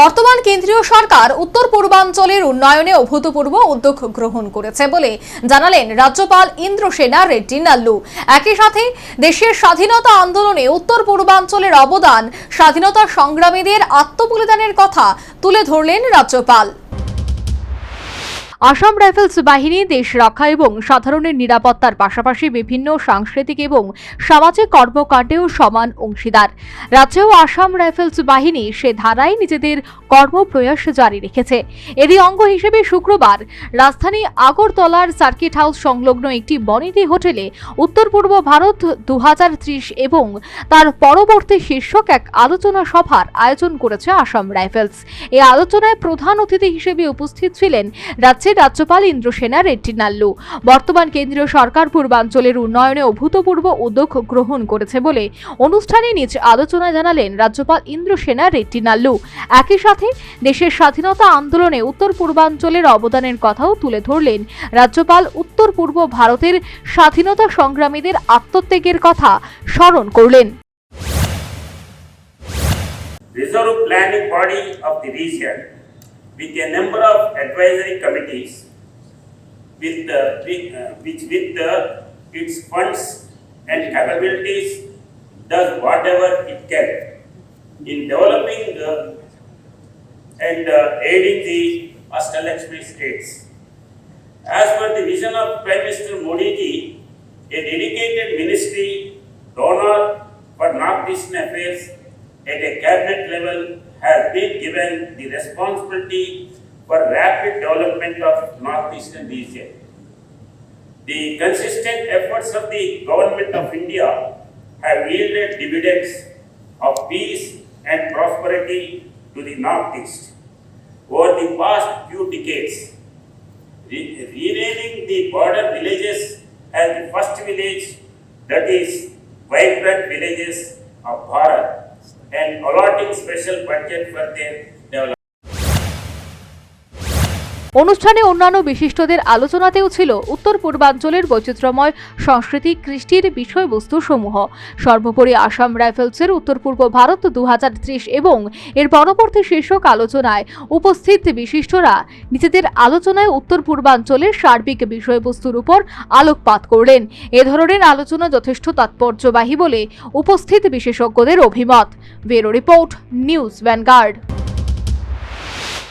বর্তমান কেন্দ্রীয় সরকার উত্তর পূর্বাঞ্চলের উন্নয়নে অভূতপূর্ব উদ্যোগ গ্রহণ করেছে বলে জানালেন রাজ্যপাল ইন্দ্র সেনা রেড্ডি নাল্লু। একই সাথে দেশের স্বাধীনতা আন্দোলনে উত্তর পূর্বাঞ্চলের অবদান স্বাধীনতা সংগ্রামীদের আত্মবলিদানের কথা তুলে ধরলেন রাজ্যপাল। আসাম রাইফেলস বাহিনী, দেশ রক্ষা এবং সাধারণের নিরাপত্তার পাশাপাশি বিভিন্ন সাংস্কৃতিক এবং সামাজিক কর্মকাণ্ডেও সমান অংশীদার। রাজ্যেও আসাম রাইফেলস বাহিনী সে ধারায় নিজেদের কর্মপ্রয়াস জারি রেখেছে। এরই অঙ্গ হিসেবে শুক্রবার রাজধানী আগরতলার সার্কিট হাউস সংলগ্ন একটি বনিদি হোটেলে উত্তর পূর্ব ভারত দু হাজার ত্রিশ এবং তার পরবর্তী শীর্ষক এক আলোচনা সভার আয়োজন করেছে আসাম রাইফেলস। এই আলোচনায় প্রধান অতিথি হিসেবে উপস্থিত ছিলেন রাজ্যের রাজ্যপাল ইন্দ্রসেনা রেড্ডি নাল্লু। বর্তমান কেন্দ্রীয় সরকার পূর্বাঞ্চলের উন্নয়নে অভূতপূর্ব উদ্যোগ গ্রহণ করেছে বলে অনুষ্ঠানে নিজ আলোচনায় জানালেন রাজ্যপাল ইন্দ্রসেনা রেড্ডি নাল্লু। একই সাথে দেশের স্বাধীনতা আন্দোলনে উত্তর পূর্বাঞ্চলের অবদানের কথাও তুলে ধরলেন রাজ্যপাল। উত্তর পূর্ব ভারতের স্বাধীনতা সংগ্রামীদের আত্মত্যাগের কথা স্মরণ করলেন। Reserve planning body of the region with a number of advisory committees with with, uh, which with its funds and capabilities does whatever it can in developing and uh, aiding the express states. As per the vision of Prime Minister Modi ji, a dedicated ministry, donor for Northeastern affairs at a cabinet level has been given the responsibility for rapid development of Northeastern region. The consistent efforts of the government of India have yielded dividends of peace and prosperity to the Northeast. Over the past few decades, re- renaming the border villages as the first village that is vibrant villages of Bharat and allotting special budget for their অনুষ্ঠানে অন্যান্য বিশিষ্টদের আলোচনাতেও ছিল উত্তর পূর্বাঞ্চলের বৈচিত্র্যময় সংস্কৃতি, কৃষ্টির বিষয়বস্তু সমূহ। সর্বোপরি আসাম রাইফেলসের উত্তর পূর্ব ভারত দু হাজার ত্রিশ এবং এর পরবর্তী শীর্ষক আলোচনায় উপস্থিত বিশিষ্টরা নিজেদের আলোচনায় উত্তর পূর্বাঞ্চলের সার্বিক বিষয়বস্তুর উপর আলোকপাত করলেন। এ ধরনের আলোচনা যথেষ্ট তাৎপর্যবাহী বলে উপস্থিত বিশেষজ্ঞদের অভিমত। Bureau report, news Vanguard.